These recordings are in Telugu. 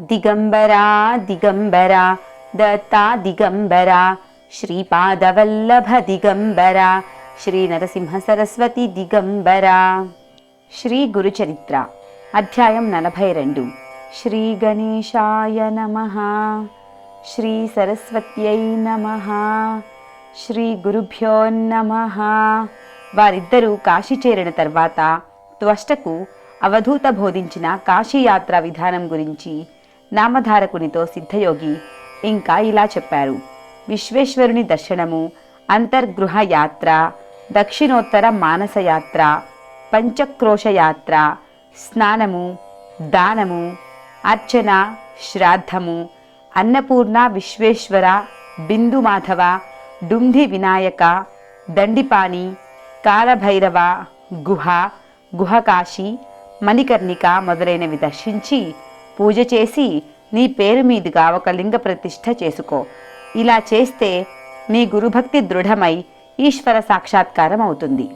దిగంబరా దిగంబరా దత్తా దిగంబరా శ్రీపాదవల్లభ దిగంబరా శ్రీ నరసింహ సరస్వతి దిగంబరా శ్రీ గురుచరిత్ర అధ్యాయం నలభై రెండు శ్రీ గణేశాయ నమ శ్రీ సరస్వత్యై నమ శ్రీ గురుభ్యో నమ వారిద్దరూ కాశీ చేరిన తర్వాత త్వష్టకు అవధూత బోధించిన కాశీయాత్ర విధానం గురించి నామధారకునితో సిద్ధయోగి ఇంకా ఇలా చెప్పారు. విశ్వేశ్వరుని దర్శనము అంతర్గృహ యాత్ర దక్షిణోత్తర మానస యాత్ర పంచక్రోశ యాత్ర స్నానము దానము అర్చన శ్రాద్ధము అన్నపూర్ణ విశ్వేశ్వర బిందు మాధవ డుంధి వినాయక దండిపాణి కాలభైరవ గుహ గుహకాశి మణికర్ణిక మొదలైనవి దర్శించి పూజ చేసి నీ పేరు మీదుగా ఒక లింగ ప్రతిష్ఠ చేసుకో. ఇలా చేస్తే నీ గురుభక్తి దృఢమై ఈశ్వర సాక్షాత్కారం అవుతుంది.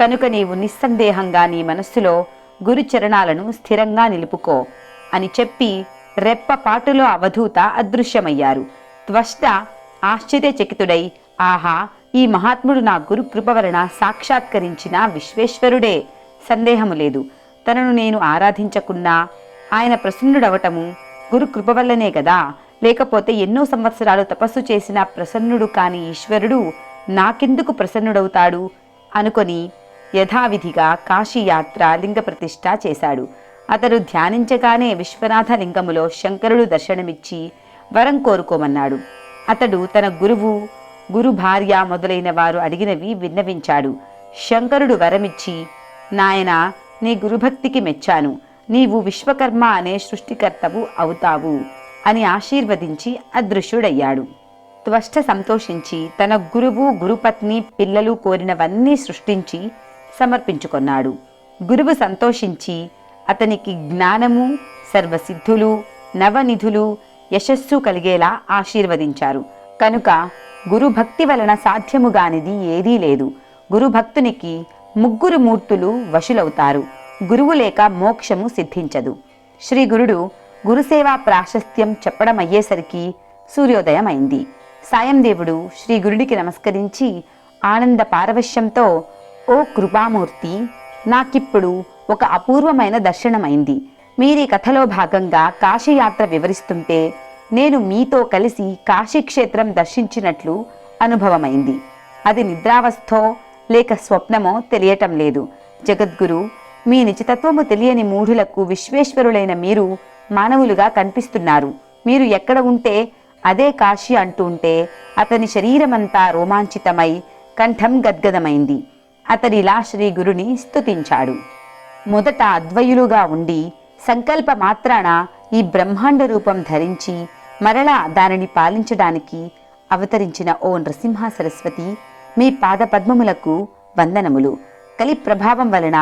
కనుక నీవు నిస్సందేహంగా నీ మనస్సులో గురుచరణాలను స్థిరంగా నిలుపుకో అని చెప్పి రెప్పపాటులో అవధూత అదృశ్యమయ్యారు. త్వష్ట ఆశ్చర్యచకితుడై ఆహా ఈ మహాత్ముడు నా గురు కృప వలన సాక్షాత్కరించిన విశ్వేశ్వరుడే. సందేహము లేదు. తనను నేను ఆరాధించకున్నా ఆయన ప్రసన్నుడవటము గురు కృప వల్లనే కదా లేకపోతే ఎన్నో సంవత్సరాలు తపస్సు చేసిన ప్రసన్నుడు కాని ఈశ్వరుడు నాకెందుకు ప్రసన్నుడవుతాడు? అనుకొని యథావిధిగా కాశీయాత్ర లింగ ప్రతిష్ఠ చేశాడు. అతడు ధ్యానించగానే విశ్వనాథ లింగములో శంకరుడు దర్శనమిచ్చి వరం కోరుకోమన్నాడు. అతడు తన గురువు గురు భార్య మొదలైన వారు అడిగినవి విన్నవించాడు. శంకరుడు వరమిచ్చి నాయన నీ గురుభక్తికి మెచ్చాను. నీవు విశ్వకర్మ అనే సృష్టికర్తవు అవుతావు అని ఆశీర్వదించి అదృశ్యుడయ్యాడు. త్వష్ట సంతోషించి తన గురువు గురుపత్ని పిల్లలు కోరినవన్నీ సృష్టించి సమర్పించుకొన్నాడు. గురువు సంతోషించి అతనికి జ్ఞానము సర్వసిద్ధులు నవనిధులు యశస్సు కలిగేలా ఆశీర్వదించారు. కనుక గురుభక్తి వలన సాధ్యముగానిది ఏదీ లేదు. గురుభక్తునికి ముగ్గురు మూర్తులు వశులవుతారు. గురువు లేక మోక్షము సిద్ధించదు. శ్రీ గురుడు గురుసేవా ప్రాశస్త్యం చెప్పడమయ్యేసరికి సూర్యోదయం అయింది సాయందేవుడు శ్రీ గురుడికి నమస్కరించి ఆనంద పారవశ్యంతో ఓ కృపామూర్తి నాకిప్పుడు ఒక అపూర్వమైన దర్శనమైంది. మీరీ కథలో భాగంగా కాశీయాత్ర వివరిస్తుంటే నేను మీతో కలిసి కాశీక్షేత్రం దర్శించినట్లు అనుభవమైంది. అది నిద్రావస్థో లేక స్వప్నమో తెలియటం లేదు. జగద్గురు మీ నిజతత్వము తెలియని మూఢులకు విశ్వేశ్వరులైన మీరు మానవులుగా కనిపిస్తున్నారు. మీరు ఎక్కడ ఉంటే అదే కాశీ అంటూ ఉంటే అతని శరీరమంతా రోమాంచితమై కంఠం గద్గదమైంది. అతడిలా శ్రీ గురుని స్తుతించాడు. మొదట అద్వయులుగా ఉండి సంకల్ప మాత్రాన ఈ బ్రహ్మాండ రూపం ధరించి మరలా దానిని పాలించడానికి అవతరించిన ఓ నృసింహ సరస్వతి మీ పాదపద్మములకు వందనములు. కలి ప్రభావం వలన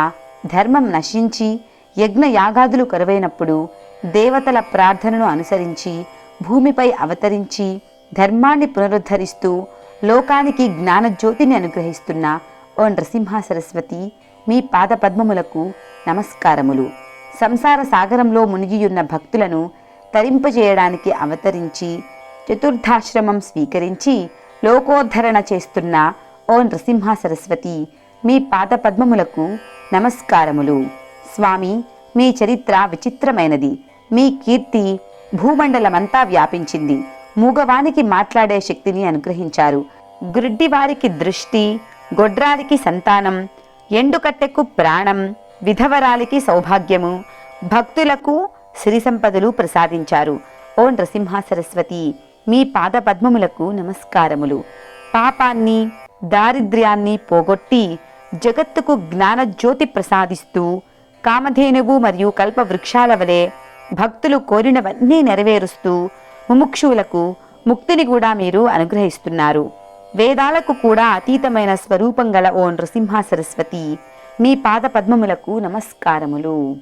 ధర్మం నశించి యజ్ఞయాగాదులు కరువైనప్పుడు దేవతల ప్రార్థనను అనుసరించి భూమిపై అవతరించి ధర్మాన్ని పునరుద్ధరిస్తూ లోకానికి జ్ఞానజ్యోతిని అనుగ్రహిస్తున్న ఓ నృసింహ సరస్వతి మీ పాదపద్మములకు నమస్కారములు. సంసార సాగరంలో మునిగియున్న భక్తులను తరింపజేయడానికి అవతరించి చతుర్థాశ్రమం స్వీకరించి లోకోద్ధరణ చేస్తున్న ఓ నృసింహ సరస్వతి మీ పాదపద్మములకు నమస్కారములు. స్వామి మీ చరిత్ర విచిత్రమైనది. మీ కీర్తి భూమండలమంతా వ్యాపించింది. మూగవానికి మాట్లాడే శక్తిని అనుగ్రహించారు. గ్రుడ్డివారికి దృష్టి గొడ్రాలికి సంతానం ఎండుకట్టెకు ప్రాణం విధవరాలికి సౌభాగ్యము భక్తులకు సిరి సంపదలు ప్రసాదించారు. ఓ నృసింహ సరస్వతి మీ పాద పద్మములకు నమస్కారములు. పాపాన్ని దారిద్ర్యాన్ని పోగొట్టి జగత్తుకు జ్ఞానజ్యోతి ప్రసాదిస్తూ కామధేనువు మరియు కల్ప వృక్షాల వలె భక్తులు కోరినవన్నీ నెరవేరుస్తూ ముముక్షువులకు ముక్తిని కూడా మీరు అనుగ్రహిస్తున్నారు. వేదాలకు కూడా అతీతమైన స్వరూపం గల ఓ నృసింహ సరస్వతి మీ పాద పద్మములకు నమస్కారములు.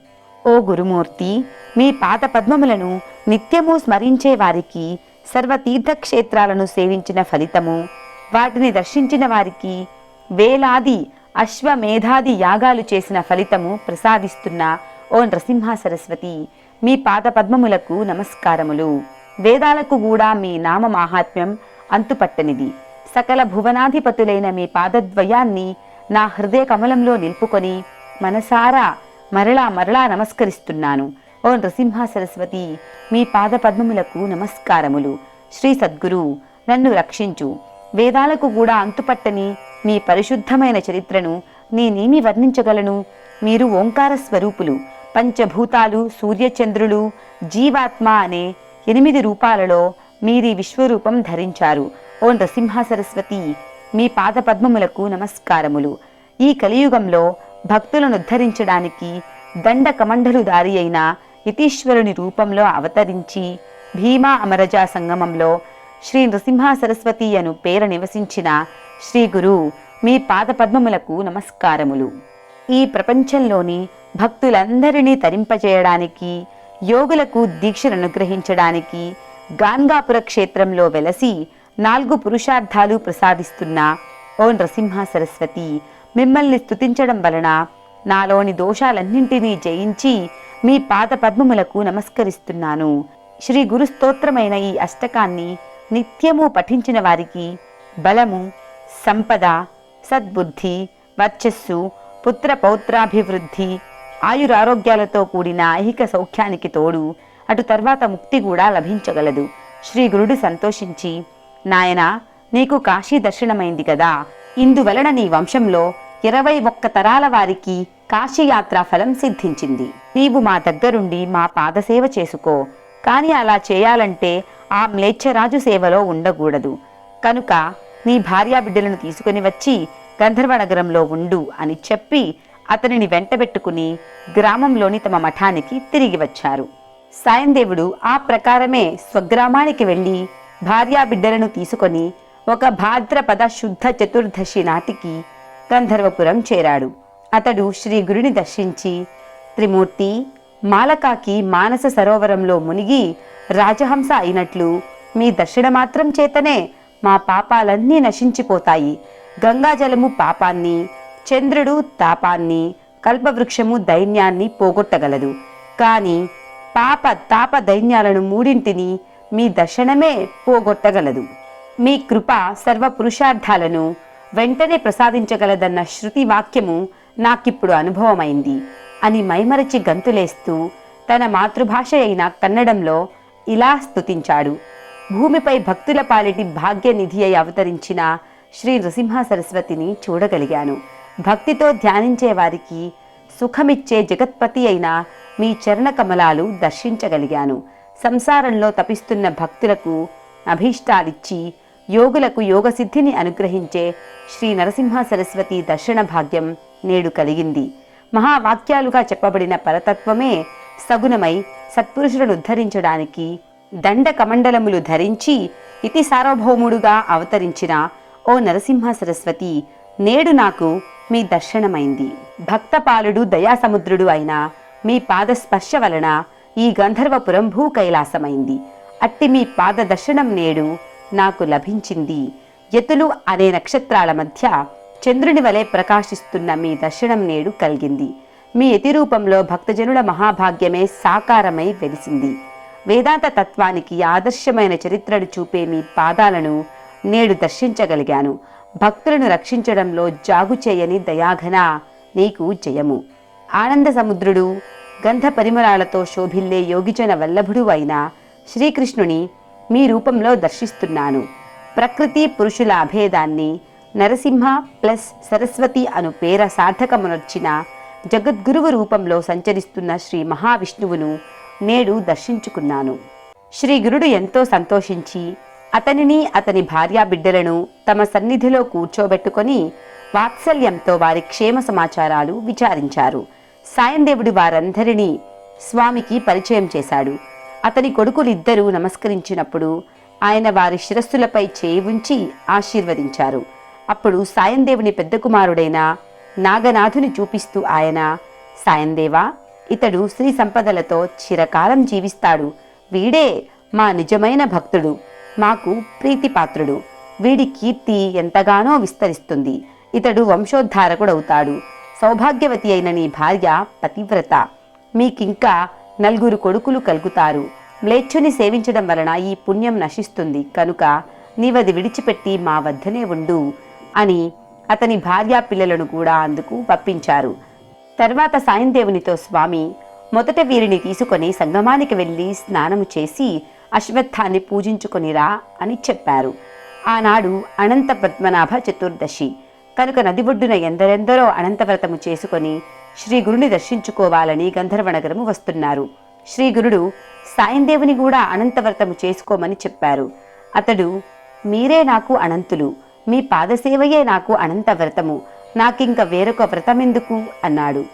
ఓ గురుమూర్తి మీ పాద పద్మములను నిత్యము స్మరించే వారికి సర్వతీర్థక్షేత్రాలను సేవించిన ఫలితము వాటిని దర్శించిన వారికి వేలాది అశ్వమేధాది యాగాలు చేసిన ఫలితము ప్రసాదిస్తున్న ఓ నృసింహ సరస్వతి మీ పాద పద్మములకు నమస్కారములు. వేదాలకు కూడా మీ నామ మాహాత్మ్యం అంతుపట్టనిది. సకల భువనాధిపతులైన మీ పాదద్వయాన్ని నా హృదయ కమలంలో నిలుపుకొని మనసారా మరలా మరలా నమస్కరిస్తున్నాను. ఓ నృసింహ సరస్వతి మీ పాద పద్మములకు నమస్కారములు. శ్రీ సద్గురు నన్ను రక్షించు. వేదాలకు కూడా అంతుపట్టని మీ పరిశుద్ధమైన చరిత్రను నేనేమి వర్ణించగలను? మీరు ఓంకార స్వరూపులు పంచభూతాలు సూర్యచంద్రులు జీవాత్మ అనే ఎనిమిది రూపాలలో మీరి విశ్వరూపం ధరించారు. ఓ నృసింహ సరస్వతి మీ పాద పద్మములకు నమస్కారములు. ఈ కలియుగంలో భక్తులను ఉద్ధరించడానికి దండ కమండలు దారి అయిన యతీశ్వరుని రూపంలో అవతరించి భీమా అమరజా సంగమంలో శ్రీ నృసింహ సరస్వతి అను పేర నివసించిన శ్రీ గురు మీ పాదపద్మములకు నమస్కారములు. ఈ ప్రపంచంలోని భక్తులందరినీ తరింపజేయడానికి యోగులకు దీక్షను అనుగ్రహించడానికి గాన్గాపుర క్షేత్రంలో వెలసి నాలుగు పురుషార్థాలు ప్రసాదిస్తున్న ఓ నృసింహ సరస్వతి మిమ్మల్ని స్తుతించడం వలన నాలోని దోషాలన్నింటినీ జయించి మీ పాద పద్మములకు నమస్కరిస్తున్నాను. శ్రీ గురు స్తోత్రమైన ఈ అష్టకాన్ని నిత్యము పఠించిన వారికి బలము సంపద సద్బుద్ధి వర్చస్సు పుత్ర పౌత్రాభివృద్ధి ఆయురారోగ్యాలతో కూడిన ఐహిక సౌఖ్యానికి తోడు అటు తర్వాత ముక్తి కూడా లభించగలదు. శ్రీ గురుడు సంతోషించి నాయనా నీకు కాశీ దర్శనమైంది కదా. ఇందువలన నీ వంశంలో ఇరవై ఒక్క తరాల వారికి కాశీయాత్ర ఫలం సిద్ధించింది. నీవు మా దగ్గరుండి మా పాదసేవ చేసుకో. కాని అలా చేయాలంటే ఆ మ్లేచ్ఛరాజు సేవలో ఉండకూడదు. కనుక నీ భార్యా బిడ్డలను తీసుకుని వచ్చి గంధర్వ నగరంలో ఉండు అని చెప్పి అతనిని వెంటబెట్టుకుని గ్రామంలోని తమ మఠానికి తిరిగి వచ్చారు. సాయందేవుడు ఆ ప్రకారమే స్వగ్రామానికి వెళ్ళి భార్యా బిడ్డలను తీసుకొని ఒక భాద్రపద శుద్ధ చతుర్దశి నాటికి గంధర్వపురం చేరాడు. అతడు శ్రీ గురుని దర్శించి త్రిమూర్తి మాలకాకి మానస సరోవరంలో మునిగి రాజహంస అయినట్లు మీ దర్శన మాత్రం చేతనే మా పాపాలన్నీ నశించిపోతాయి. గంగాజలము పాపాన్ని చంద్రుడు తాపాన్ని కల్పవృక్షము దైన్యాన్ని పోగొట్టగలదు. కానీ పాప తాప దైన్యాలను మూడింటిని మీ దర్శనమే పోగొట్టగలదు. మీ కృప సర్వ పురుషార్థాలను వెంటనే ప్రసాదించగలదన్న శృతి వాక్యము నాకిప్పుడు అనుభవమైంది అని మైమరచి గంతులేస్తూ తన మాతృభాష అయిన కన్నడంలో ఇలా స్తుతించాడు. భూమిపై భక్తుల పాలిటి భాగ్యనిధి అయి అవతరించిన శ్రీ నృసింహ సరస్వతిని చూడగలిగాను. భక్తితో ధ్యానించే వారికి సుఖమిచ్చే జగత్పతి అయిన మీ చరణ కమలాలు దర్శించగలిగాను. సంసారంలో తపిస్తున్న భక్తులకు అభీష్టాలిచ్చి యోగులకు యోగసిద్ధిని అనుగ్రహించే శ్రీ నరసింహ సరస్వతి దర్శన భాగ్యం నేడు కలిగింది. మహావాక్యాలుగా చెప్పబడిన పరతత్వమే సగుణమై సత్పురుషులను ఉద్ధరించడానికి దండ కమండలములు ధరించి ఇతి సార్వభౌముడుగా అవతరించిన ఓ నరసింహ సరస్వతి నేడు నాకు మీ దర్శనమైంది. భక్తపాలుడు దయాసముద్రుడు అయిన మీ పాదస్పర్శ వలన ఈ గంధర్వపురం భూ కైలాసమైంది అట్టి మీ పాద దర్శనం నేడు నాకు లభించింది. యతులు అనే నక్షత్రాల మధ్య చంద్రుని వలె ప్రకాశిస్తున్న మీ దర్శనం నేడు కలిగింది. మీ యతిరూపంలో భక్తజనుల మహాభాగ్యమే సాకారమై వెలిసింది. వేదాంత తత్వానికి ఆదర్శమైన చరిత్రను చూపే మీ పాదాలను నేడు దర్శించగలిగాను. భక్తులను రక్షించడంలో జాగు చేయని దయాఘన నీకు జయము. ఆనంద సముద్రుడు గంధ పరిమళాలతో శోభిల్లే యోగిజన వల్లభుడు అయిన శ్రీకృష్ణుని మీ రూపంలో దర్శిస్తున్నాను. ప్రకృతి పురుషుల అభేదాన్ని నరసింహ ప్లస్ సరస్వతి అను పేర సార్థకమునొచ్చిన జగద్గురువు రూపంలో సంచరిస్తున్న శ్రీ మహావిష్ణువును నేడు దర్శించుకున్నాను. శ్రీ గురుడు ఎంతో సంతోషించి అతనిని అతని భార్యా బిడ్డలను తమ సన్నిధిలో కూర్చోబెట్టుకొని వాత్సల్యంతో వారి క్షేమ సమాచారాలు విచారించారు. సాయందేవుడు వారందరినీ స్వామికి పరిచయం చేశాడు. అతని కొడుకులిద్దరూ నమస్కరించినప్పుడు ఆయన వారి శిరస్సులపై చేయి ఉంచి ఆశీర్వదించారు. అప్పుడు సాయందేవుని పెద్ద కుమారుడైన నాగనాథుని చూపిస్తూ ఆయన సాయందేవా ఇతడు శ్రీ సంపదలతో చిరకాలం జీవిస్తాడు. వీడే మా నిజమైన భక్తుడు. మాకు ప్రీతిపాత్రుడు. వీడి కీర్తి ఎంతగానో విస్తరిస్తుంది. ఇతడు వంశోద్ధారకుడవుతాడు. సౌభాగ్యవతి అయిన నీ భార్య పతివ్రత. మీకింకా నలుగురు కొడుకులు కలుగుతారు. మ్లేచ్చుని సేవించడం వలన ఈ పుణ్యం నశిస్తుంది. కనుక నీవది విడిచిపెట్టి మా వద్దనే ఉండు అని అతని భార్యా పిల్లలను కూడా అందుకు పంపించారు తర్వాత సాయందేవునితో స్వామి మొదట వీరిని తీసుకొని సంగమానికి వెళ్ళి స్నానము చేసి అశ్వత్థాన్ని పూజించుకొనిరా అని చెప్పారు. ఆనాడు అనంత పద్మనాభ చతుర్దశి. కనుక నది ఒడ్డున ఎందరెందరో అనంతవ్రతము చేసుకొని శ్రీ గురుని దర్శించుకోవాలని గంధర్వనగరము వస్తున్నారు. శ్రీ గురుడు సాయందేవుని కూడా అనంతవ్రతము చేసుకోమని చెప్పారు. అతడు మీరే నాకు అనంతులు. మీ పాదసేవయే నాకు అనంత వ్రతము నాకింక వేరొక వ్రతమెందుకు అన్నాడు.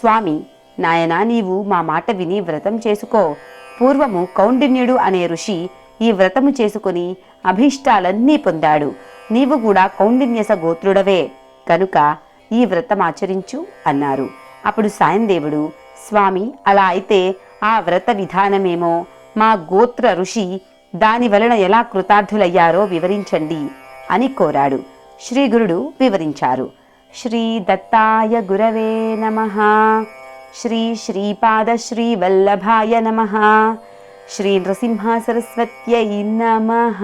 స్వామి నాయనా నీవు మా మాట విని వ్రతం చేసుకో. పూర్వము కౌండిన్యుడు అనే ఋషి ఈ వ్రతము చేసుకుని అభీష్టాలన్నీ పొందాడు. నీవు కూడా కౌండిన్యస గోత్రుడవే. కనుక ఈ వ్రతం ఆచరించు అన్నారు. అప్పుడు సాయందేవుడు స్వామి అలా అయితే ఆ వ్రత విధానమేమో? మా గోత్ర ఋషి దాని వలన ఎలా కృతార్థులయ్యారో వివరించండి అని కోరాడు. శ్రీగురుడు వివరించారు. श्रीदत्ताय गुरवे नमः। श्री श्रीपादश्रीवल्लभाय नमः। श्रीनृसिंहासरस्वत्यै नमः।